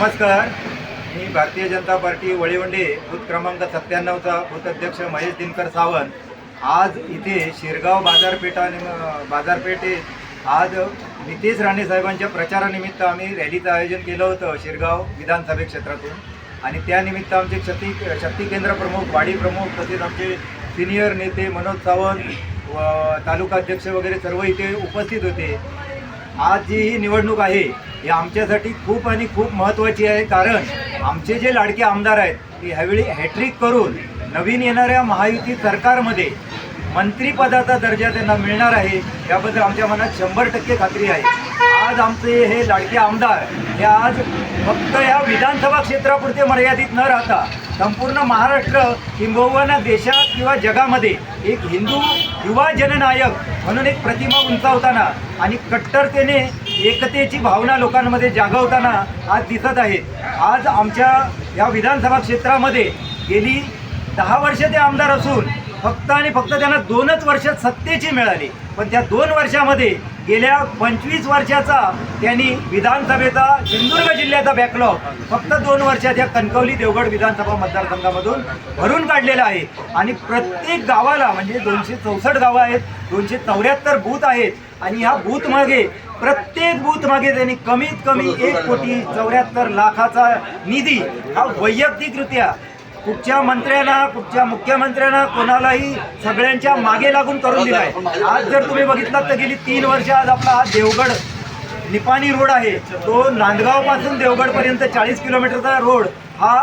नमस्कार. मी Bharatiya Janata party वळीवंडे booth क्रमांक सत्त्याण्णवचा booth अध्यक्ष महेश दिनकर सावंत. आज इथे शिरगाव बाजारपेठा बाजारपेठे बाजारपेठेत आज नितेश राणे साहेबांच्या प्रचारानिमित्त आम्ही रॅलीचं आयोजन केलं होतं शिरगाव विधानसभे क्षेत्रातून. आणि त्यानिमित्त आमचे शक्ती शक्ती केंद्र प्रमुख वाडी प्रमुख तसेच आमचे सिनियर नेते मनोज सावंत व तालुका अध्यक्ष वगैरे सर्व इथे उपस्थित होते. आज जी ही निवडणूक आहे ही आमच्यासाठी खूप आणि खूप महत्त्वाची आहे. कारण आमचे जे लाडके आमदार आहेत ते ह्यावेळी हॅट्रिक करून नवीन येणाऱ्या महायुती सरकारमध्ये मंत्रिपदाचा दर्जा त्यांना मिळणार आहे याबद्दल आमच्या मनात शंभर टक्के खात्री आहे. आज आमचे हे लाडके आमदार हे आज फक्त या विधानसभा क्षेत्रापुरते मर्यादित न राहता संपूर्ण महाराष्ट्र किंबहुना देशात किंवा जगामध्ये एक हिंदू युवा जननायक म्हणून एक प्रतिमा उंचावताना आणि कट्टरतेने एकतेची भावना लोकांमध्ये जागवताना आज दिसत आहे. आज आमच्या या विधानसभा क्षेत्रामध्ये गेली दहा वर्ष ते आमदार असून फक्त आणि फक्त त्यांना दोनच वर्ष सत्तेची मिळाली. पण त्या दोन वर्षामध्ये गेल्या पंचवीस वर्षाचा त्यांनी विधानसभेचा सिंधुदुर्ग जिल्ह्याचा बॅकलॉग फक्त दोन वर्षात या कणकवली देवगड विधानसभा मतदारसंघामधून भरून काढलेला आहे. आणि प्रत्येक गावाला म्हणजे दोनशे चौसष्ट गावं आहेत दोनशे चौऱ्याहत्तर बूथ आहेत आणि ह्या बूथमागे प्रत्येक बूथमागे त्यांनी कमीत कमी एक कोटी चौऱ्याहत्तर लाखाचा निधी हा वैयक्तिकरित्या कुठच्या मंत्र्यांना कुठच्या मुख्यमंत्र्यांना कोणालाही सगळ्यांच्या मागे लागून करून दिलाय. आज जर तुम्ही बघितलात तर गेली तीन वर्ष आज आपला हा देवगड निपाणी रोड आहे. तो नांदगावपासून देवगडपर्यंत चाळीस किलोमीटरचा रोड हा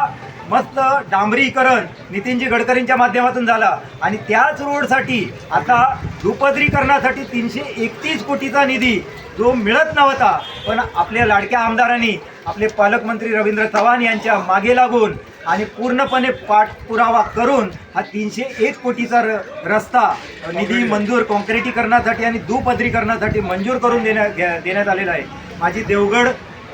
मस्त डांबरीकरण नितीनजी गडकरींच्या माध्यमातून झाला. आणि त्याच रोडसाठी आता दुपदरीकरणासाठी तीनशे एकतीस कोटीचा निधी जो मिळत नव्हता पण आपल्या लाडक्या आमदारांनी आपले पालकमंत्री रवींद्र चव्हाण यांच्या मागे लागून आणि पूर्णपणे पाठपुरावा करून हा तीनशे एक कोटीचा र रस्ता निधी मंजूर कॉन्क्रिटीकरणासाठी आणि दुपदरीकरणासाठी मंजूर करून देण्या घ्या- देण्यात आलेला आहे. माझी देवगड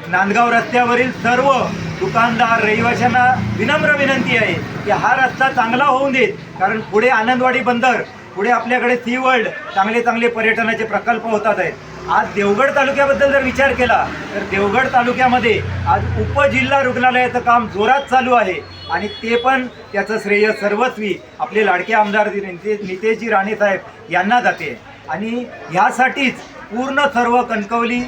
नांदगाव रस्त्यावरील सर्व दुकानदार रहिवाशांना विनम्र विनंती आहे की हा रस्ता चांगला होऊन देत कारण पुढे आनंदवाडी बंदर पुढे आपल्याकडे सी वर्ल्ड चांगले चांगले पर्यटनाचे प्रकल्प होतात आहेत. आज देवगड तालुक्याबद्दल जर विचार केला तर देवगड तालुक्यामध्ये आज उपजिल्हा रुग्णालयाचं काम जोरात चालू आहे. आणि ते पण त्याचं श्रेय सर्वस्वी आपले लाडके आमदार नितेशजी राणे साहेब यांना जाते. आणि ह्यासाठीच पूर्ण सर्व कणकवली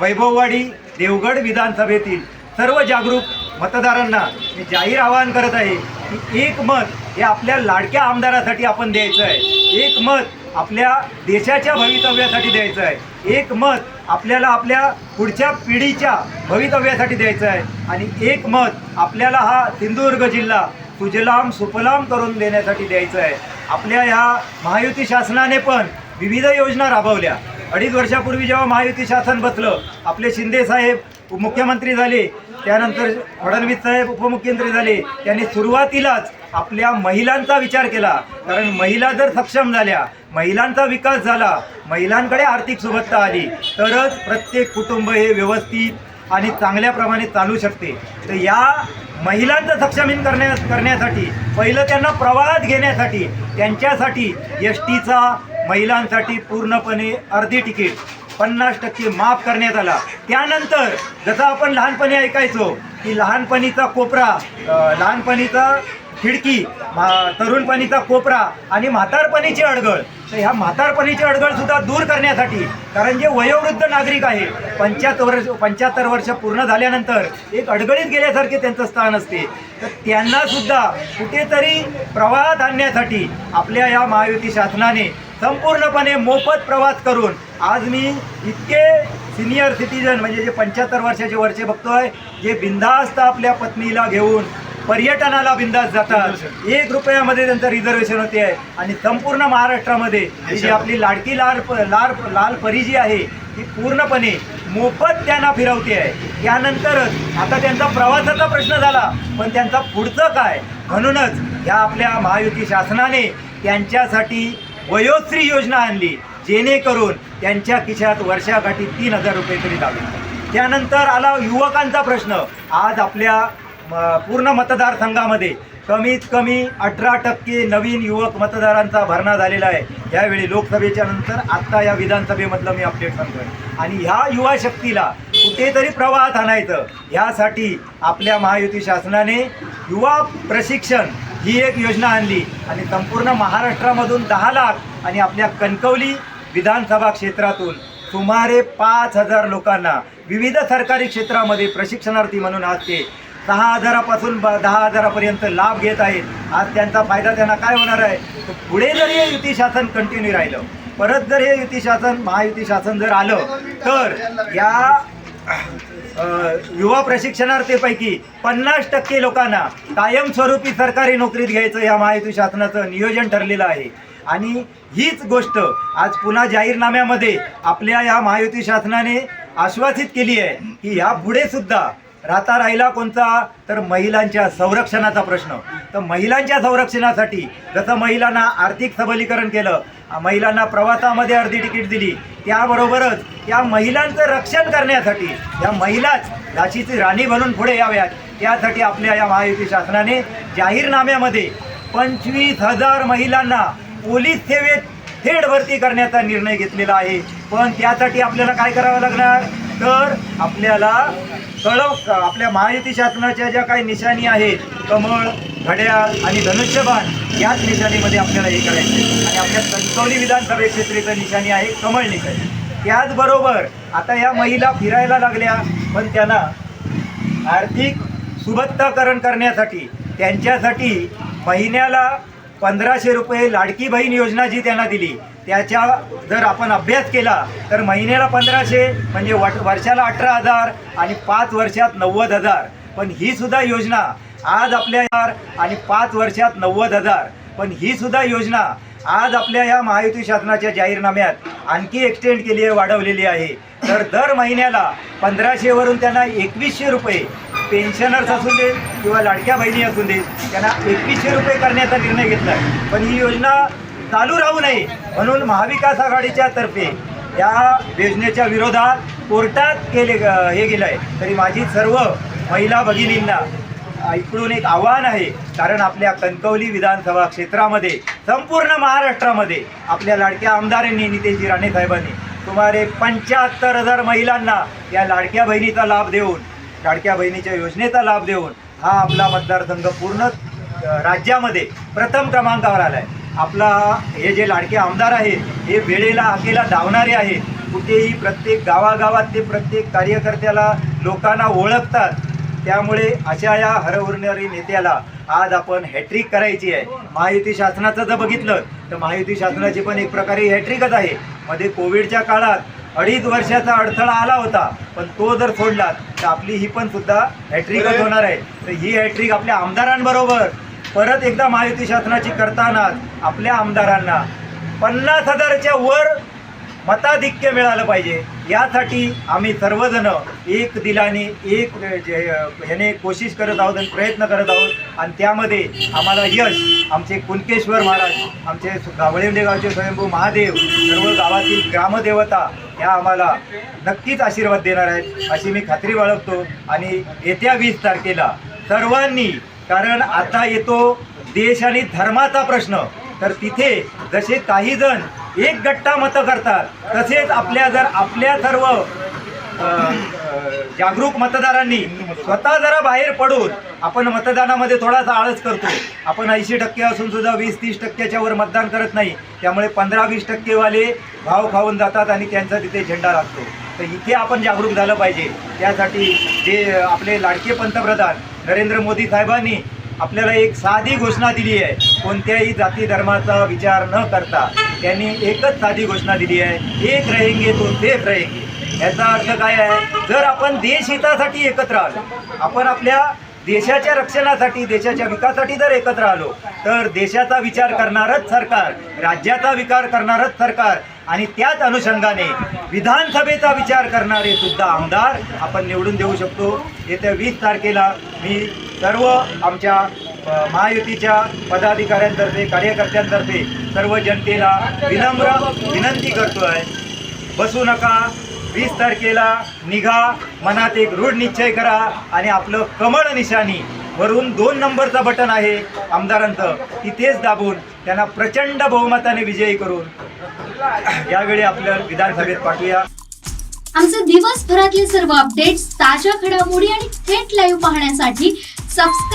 वैभववाडी देवगड विधानसभेतील सर्व जागरूक मतदारांना मी जाहीर आवाहन करत आहे की एक मत हे आपल्या लाडक्या आमदारासाठी आपण द्यायचं आहे. एक मत आपल्या देशाच्या भवितव्यासाठी द्यायचं आहे. एक मत आपल्याला आपल्या पुढच्या पिढीच्या भवितव्यासाठी द्यायचं आहे. आणि एक मत आपल्याला हा सिंधुदुर्ग जिल्हा सुजलाम सुफलाम करून देण्यासाठी द्यायचं आहे. आपल्या ह्या महायुती शासनाने पण विविध योजना राबवल्या. अडीच वर्षापूर्वी जेव्हा महायुती शासन बसलं आपले शिंदे साहेब मुख्यमंत्री झाले त्यानंतर फडणवीस साहेब उपमुख्यमंत्री झाले. त्यांनी सुरुवातीलाच आपल्या महिलांचा विचार केला. कारण महिला जर सक्षम झाल्या महिलांचा विकास झाला महिलांकडे आर्थिक सुबत्ता आली तरच प्रत्येक कुटुंब हे व्यवस्थित आणि चांगल्याप्रमाणे चालू शकते. तर या महिलांचं सक्षमीन करण्या करण्यासाठी पहिलं त्यांना प्रवाहात घेण्यासाठी त्यांच्यासाठी एस टीचा महिलांसाठी पूर्णपणे अर्धी तिकीट. पन्नास टक्के माफ करण्यात आला. त्यानंतर जसं आपण लहानपणी ऐकायचो की लहानपणीचा कोपरा लहानपणीचा खिडकी मा- तरुणपणीचा कोपरा आणि म्हातारपणीची अडगळ. तर ह्या म्हातारपणीची अडगळसुद्धा दूर करण्यासाठी कारण जे वयोवृद्ध नागरिक आहे पंच्याहत्तर वर्ष पंच्याहत्तर वर्ष पूर्ण झाल्यानंतर एक अडगळीत गेल्यासारखे त्यांचं स्थान असते. तर त्यांनासुद्धा कुठेतरी प्रवाहात आणण्यासाठी आपल्या या महायुती शासनाने संपूर्णपणे मोफत प्रवास करून आज मी इतके सिनियर सिटीजन म्हणजे जे पंच्याहत्तर वर्षाचे वरचे बघतोय जे बिंदास्त आपल्या पत्नीला घेऊन पर्यटनाला बिंदास जातात एक रुपयामध्ये त्यांचं रिझर्वेशन होते. आहे आणि संपूर्ण महाराष्ट्रामध्ये जी आपली लाडकी लाल लाल लाल परी जी आहे ती पूर्णपणे मोफत त्यांना फिरवते. आहे त्यानंतरच आता त्यांचा प्रवासाचा प्रश्न झाला पण त्यांचा पुढचं काय? म्हणूनच ह्या आपल्या महायुती शासनाने त्यांच्यासाठी वयोश्री योजना आणली जेणेकरून त्यांच्या खिशात वर्षाकाठी तीन हजार रुपये तरी लागले त्यानंतर आला युवकांचा प्रश्न. आज आपल्या म, पूर्ण मतदारसंघामध्ये कमीत कमी अठरा टक्के नवीन युवक मतदारांचा भरणा झालेला आहे. यावेळी लोकसभेच्या नंतर आत्ता या विधानसभेमधलं मी अपडेट सांगतोय. आणि ह्या युवा शक्तीला कुठेतरी प्रवाहात आणायचं. ह्यासाठी आपल्या महायुती शासनाने युवा प्रशिक्षण ही एक योजना आणली आणि संपूर्ण महाराष्ट्रामधून दहा लाख आणि आपल्या कणकवली विधानसभा क्षेत्रातून सुमारे पाच हजार लोकांना विविध सरकारी क्षेत्रामध्ये प्रशिक्षणार्थी म्हणून आज ते सहा हजारापासून ब दहा हजारापर्यंत लाभ घेत आहेत. आज त्यांचा फायदा त्यांना काय होणार आहे? तर पुढे जर हे युती शासन कंटिन्यू राहिलं परत जर हे युती शासन महायुती शासन जर आलं तर या युवा प्रशिक्षणार्थीपैकी पन्नास टक्के लोकांना कायमस्वरूपी सरकारी नोकरीत घ्यायचं या महायुती शासनाचं नियोजन ठरलेलं आहे. आणि हीच गोष्ट आज पुन्हा जाहीरनाम्यामध्ये आपल्या या महायुती शासनाने आश्वासित केली आहे की ह्या पुढे सुद्धा राहता राहिला कोणता? तर महिलांच्या संरक्षणाचा प्रश्न. तर महिलांच्या संरक्षणासाठी जसं महिलांना आर्थिक सबलीकरण केलं महिलांना प्रवासामध्ये अर्धी तिकीट दिली त्याबरोबरच या महिलांचं रक्षण करण्यासाठी या महिलाच झाशीची राणी बनून पुढे याव्यात. त्यासाठी आपल्या या महायुती शासनाने जाहीरनाम्यामध्ये पंचवीस हजार महिलांना पोलीस सेवेत थेट भरती करण्याचा निर्णय घेतलेला आहे. पण त्यासाठी आपल्याला काय करावं लागणार? तर आपल्याला कळव आपल्या महायुती शासनाच्या ज्या काही निशाणी आहेत कमळ घड्याळ आणि धनुष्यबाण याच निशाणीमध्ये आपल्याला हे करायचं आणि आपल्या कणकवली विधानसभा क्षेत्रीचं निशाणी आहे कमळ निशाणी. त्याचबरोबर आता या महिला फिरायला लागल्या पण त्यांना आर्थिक सुबत्ताकरण करण्यासाठी त्यांच्यासाठी महिन्याला पंधराशे रुपये लाडकी बहीण योजना जी त्यांना दिली त्याच्या जर आपण अभ्यास केला तर महिन्याला पंधराशे म्हणजे वट वर्षाला अठरा हजार आणि पाच वर्षात नव्वद हजार. पण ही सुद्धा योजना आज आपल्या आणि पाच वर्षात नव्वद हजार. पण ही सुद्धा योजना आज आपल्या या महायुती शासनाच्या जाहीरनाम्यात आणखी एक्सटेंड केली आहे वाढवलेली आहे. तर दर महिन्याला पंधराशेवरून त्यांना एकवीसशे रुपये पेन्शनर्स असू दे किंवा लाडक्या बहिणी असू दे त्यांना एकवीसशे रुपये करण्याचा निर्णय घेतला आहे पण ही योजना चालू राहू नये म्हणून महाविकास आघाडीच्या तर्फे या योजनेच्या विरोधात कोर्टात केले हे गेलं आहे तरी माझी सर्व महिला भगिनींना इकडून एक आव्हान आहे. कारण आपल्या कणकवली विधानसभा क्षेत्रामध्ये संपूर्ण महाराष्ट्रामध्ये आपल्या लाडक्या आमदारांनी नितेशजी राणे साहेबांनी सुमारे पंच्याहत्तर हजार महिलांना या लाडक्या बहिणीचा लाभ देऊन लाडक्या बहिणीच्या योजनेचा लाभ देऊन हा आपला मतदारसंघ पूर्ण राज्यामध्ये प्रथम क्रमांकावर आला आहे आपला हे जे लाडके आमदार आहेत हे वेळेला हाकेला धावणारे आहेत. कुठेही प्रत्येक गावागावात ते प्रत्येक कार्यकर्त्याला लोकांना ओळखतात. त्यामुळे अशा या हरहुरणारी नेत्याला आज आपण हॅट्रिक करायची आहे. महायुती शासनाचं जर बघितलं तर महायुती शासनाची पण एक प्रकारे हॅट्रिकच आहे. मध्ये कोविडच्या काळात अडीच वर्षाचा अडथळा आला होता पण तो जर सोडला तर आपली ही पण सुद्धा हॅट्रिकच होणार आहे. तर ही हॅट्रिक आपल्या आमदारांबरोबर परत एकदा महायुती शासनाची करतानाच आपल्या आमदारांना पन्नास हजारच्या वर मताधिक्य मिळालं पाहिजे. यासाठी आम्ही सर्वजण एक दिलाने एक जे- ह्याने कोशिश करत आहोत आणि प्रयत्न करत आहोत. आणि त्यामध्ये आम्हाला यश आमचे कुणकेश्वर महाराज आमचे सु- गावचे स्वयंभू महादेव सर्व गावातील ग्रामदेवता ह्या आम्हाला नक्कीच आशीर्वाद देणार आहेत अशी मी खात्री बाळगतो. आणि येत्या वीस तारखेला सर्वांनी कारण आता येतो देश आणि धर्माचा प्रश्न. तर तिथे जसे काही जण एक गट्टा मतं करतात तसेच आपल्या जर आपल्या सर्व जागरूक मतदारांनी स्वतः जरा बाहेर पडून आपण मतदानामध्ये थोडासा आळस करतो. आपण ऐंशी टक्के असून सुद्धा वीस तीस टक्क्याच्या वर मतदान करत नाही. त्यामुळे पंधरा वीस टक्केवाले भाव खाऊन जातात आणि त्यांचा तिथे झेंडा लागतो. तर इथे आपण जागरूक झालं पाहिजे. त्यासाठी जे आपले लाडके पंतप्रधान नरेंद्र मोदी साहेबांनी आपल्याला एक साधी घोषणा दिली आहे. कोणत्याही जाती धर्माचा विचार न करता त्यांनी एकच साधी घोषणा दिली आहे. एक रहेंगे तो सेफ रहेंगे. याचा अर्थ काय आहे? जर आपण देश हितासाठी एकत्र आलो आपण आपल्या देशाच्या रक्षणासाठी देशाच्या विकासासाठी जर एकत्र आलो तर देशाचा विचार करणारच सरकार राज्याचा विकार करणारच सरकार आणि त्याच अनुषंगाने विधानसभेचा विचार करणारे सुद्धा आमदार आपण निवडून देऊ शकतो. येत्या वीस तारखेला मी सर्व आमच्या महायुतीच्या पदाधिकाऱ्यांतर्फे कार्यकर्त्यांतर्फे सर्व जनतेला विनम्र विनंती करतो आहे बसू नका. वीस तारखेला निघा मनात एक रूढ निश्चय करा आणि आपलं कमळ निशाणी वरून दोन नंबरचं बटन आहे आमदारांचं. तिथेच दाबून त्यांना प्रचंड बहुमताने विजयी करून यावेळी आपल्या विधानसभेत पाठवूया. आमचे दिवसभरातले सर्व अपडेट्स ताज्या घडामोडी आणि थेट लाईव्ह पाहण्यासाठी सबस्क्राईब